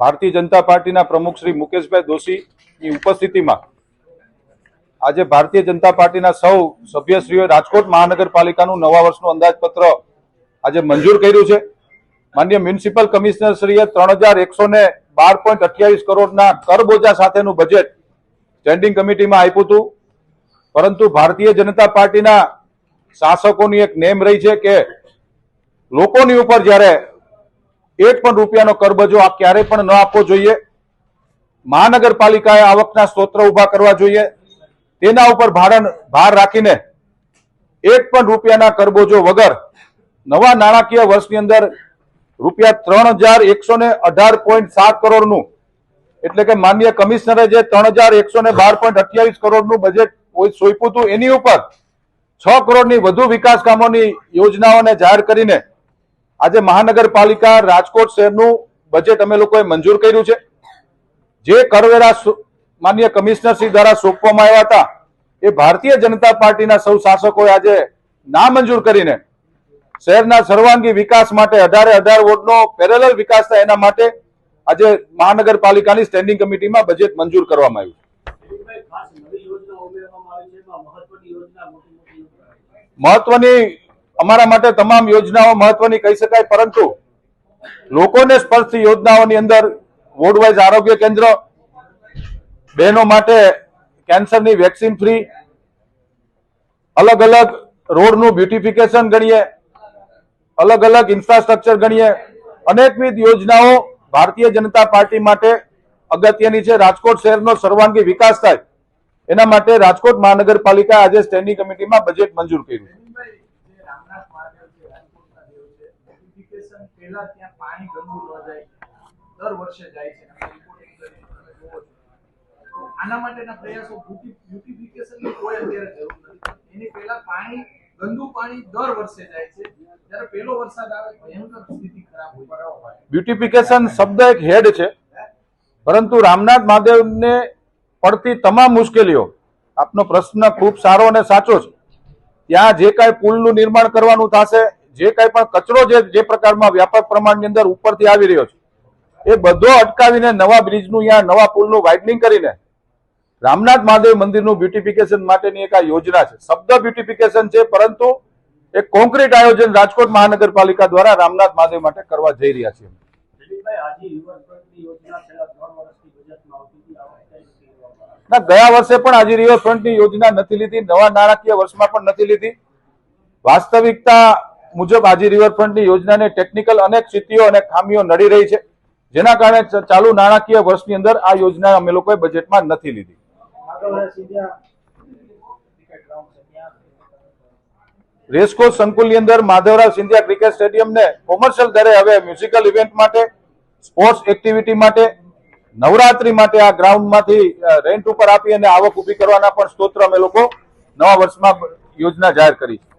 ભારતીય જનતા પાર્ટીના પ્રમુખ શ્રી મુકેશભાઈ દોશીની ઉપસ્થિતિમાં આજે ભારતીય જનતા પાર્ટીના સૌ સભ્યશ્રીઓએ રાજકોટ મહાનગરપાલિકાનું નવા વર્ષનું અંદાજપત્ર આજે મંજૂર કર્યું છે. માન્ય મ્યુનિસિપલ કમિશનર ત્રણ હજાર એકસો ને બાર પોઈન્ટ અઠ્યાવીસ કરોડના કરબોજા સાથેનું બજેટ સ્ટેન્ડિંગ કમિટીમાં આપ્યું હતું. પરંતુ ભારતીય જનતા પાર્ટીના શાસકોની એક નેમ રહી છે કે લોકોની ઉપર જ્યારે એક પણ રૂપિયાનો કરબજો આ ક્યારેય પણ ન આપવો જોઈએ. મહાનગરપાલિકાએ આવકના સ્ત્રોત ઊભા કરવા જોઈએ. તેના ઉપર ભારણ, ભાર રાખીને એક પણ રૂપિયાના કરબોજો વગર નવા નાણાકીય વર્ષની અંદર રૂપિયા ત્રણ હજાર એકસો ને અઢાર પોઈન્ટ સાત કરોડનું, એટલે કે માન્ય કમિશનરે જે ત્રણ હજાર એકસો ને બાર પોઈન્ટ અઠ્યાવીસ કરોડનું બજેટ સોંપ્યું હતું, એની ઉપર છ કરોડની વધુ વિકાસ કામોની યોજનાઓને જાહેર કરીને આજે મહાનગરપાલિકા રાજકોટ શહેરનું બજેટ અમે લોકોએ મંજૂર કર્યું છે. જે કરવેરા માન્ય કમિશનર શ્રી દ્વારા સોંપવામાં આવ્યા હતા એ ભારતીય જનતા પાર્ટીના સૌ શાસકોએ આજે ના મંજૂર કરીને શહેરના સર્વાંગી વિકાસ માટે અઢારે અઢાર વોર્ડનો પેરેલલ વિકાસ થાય એના માટે આજે મહાનગરપાલિકાની સ્ટેન્ડિંગ કમિટીમાં બજેટ મંજૂર કરવામાં આવ્યું મહત્વની અમારા માટે તમામ યોજનાઓ મહત્વની કહી શકાય, પરંતુ લોકોને સ્પર્શતી યોજનાઓની અંદર વોર્ડ વાઇઝ આરોગ્ય કેન્દ્ર, બહેનો માટે કેન્સરની વેક્સિન ફ્રી, અલગ અલગ રોડનું બ્યુટિફિકેશન ગણીએ, અલગ અલગ ઇન્ફ્રાસ્ટ્રક્ચર ગણીએ, અનેકવિધ યોજનાઓ ભારતીય જનતા પાર્ટી માટે અગત્યની છે. રાજકોટ શહેરનો સર્વાંગી વિકાસ થાય. એના માટે રાજકોટ મહાનગરપાલિકા આજે સ્ટેન્ડિંગ કમિટીમાં બજેટ મંજૂર કર્યું છે દિલીપભાઈ, જે રામનાથ મહાદેવ છે, રાજકોટના દેવ છે, beautification પહેલા ત્યાં પાણી ગંદુ ન જાય. દર વર્ષે જાય છે. આના માટેના પ્રયાસો beauty- ની કોઈ અત્યારે જરૂર નથી. એની પહેલા પાણી, ગંદુ પાણી દર વર્ષે જાય છે જ્યારે પહેલો વરસાદ આવે, ભયંકર સ્થિતિ ખરાબ હોય બ્યુટિફિકેશન શબ્દ એક હેડ છે પરંતુ રામનાથ મહાદેવને પડતી તમામ મુશ્કેલીઓ, આપનો પ્રશ્ન ખૂબ સારો અને સાચો છે ત્યાં જે કાંઈ પુલનું નિર્માણ કરવાનું થશે જે કાંઈ પણ કચરો જે જે પ્રકારમાં વ્યાપક પ્રમાણની અંદર ઉપરથી આવી રહ્યો છે એ બધો અટકાવીને નવા બ્રિજનું યા નવા પુલનું વાઇડનિંગ કરીને રામનાથ મહાદેવ મંદિરનું બ્યુટિફિકેશન માટેની એક આ યોજના છે. શબ્દ બ્યુટિફિકેશન છે પરંતુ એક કોન્ક્રીટ આયોજન રાજકોટ મહાનગરપાલિકા દ્વારા રામનાથ મહાદેવ માટે કરવા જઈ રહ્યા છીએ. ના ગયા વર્ષે પણ આજે રિવરફ્રન્ટની યોજના નથી લીધી નવા નાણાકીય વર્ષમાં પણ નથી લીધી. વાસ્તવિકતા મુજબ આજે રિવરફ્રન્ટની યોજનાને ટેકનિકલ અનેક સ્થિતિઓ અને ખામીઓ નડી રહી છે, જેના કારણે ચાલુ નાણાકીય વર્ષની અંદર આ યોજના અમે લોકોએ બજેટમાં નથી લીધી. રેસકોર્સ સંકુલની અંદર માધવરાવ સિંધિયા ક્રિકેટ સ્ટેડિયમને કોમર્શિયલ દરે હવે મ્યુઝિકલ ઇવેન્ટ માટે, સ્પોર્ટ્સ એક્ટિવિટી માટે, નવરાત્રી માટે આ ગ્રાઉન્ડમાંથી રેન્ટ ઉપર આપી અને આવક ઊભી કરવાના પણ સ્તોત્ર અમે લોકો નવા વર્ષમાં યોજના જાહેર કરી છે.